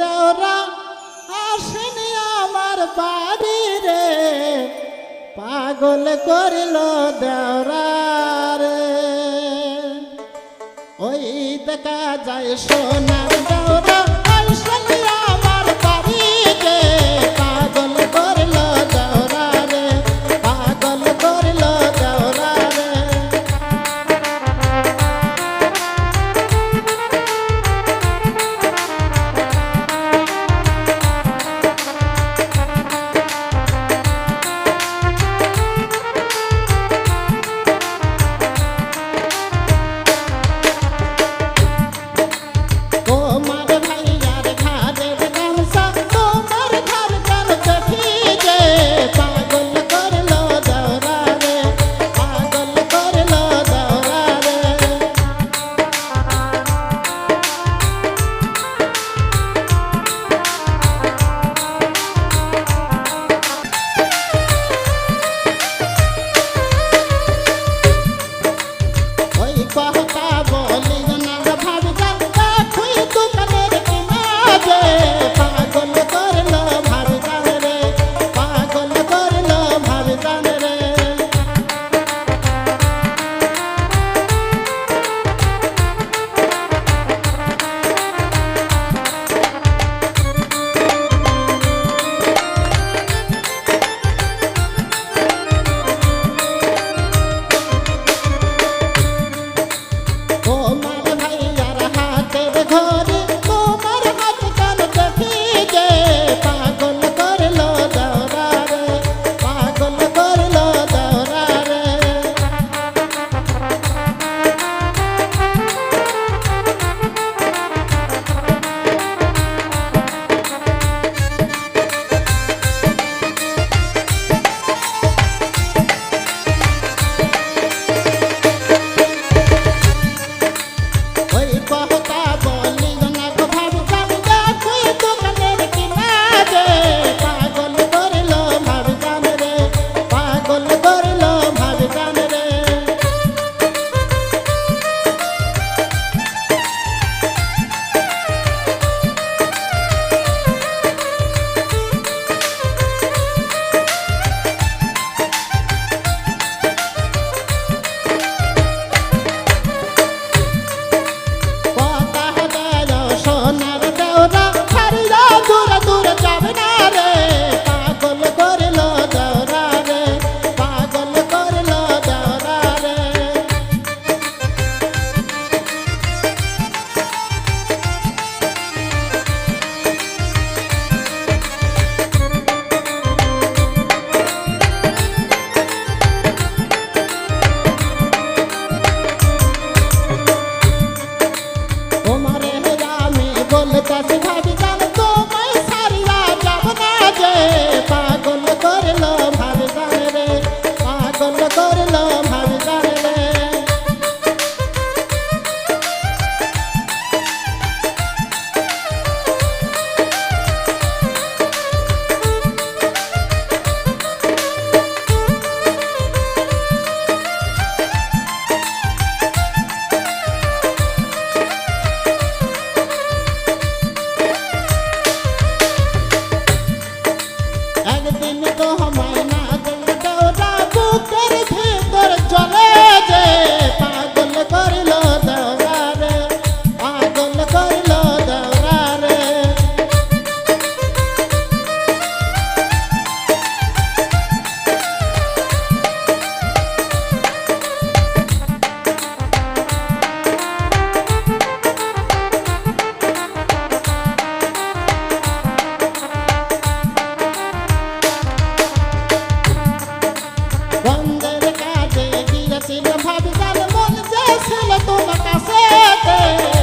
দেওরা আসেন আমার বাড়ি রে। পাগল করিল দেওরা রে ওই দেখা যায় সোনা। যার মন চেয়েছিল তোমার কাছে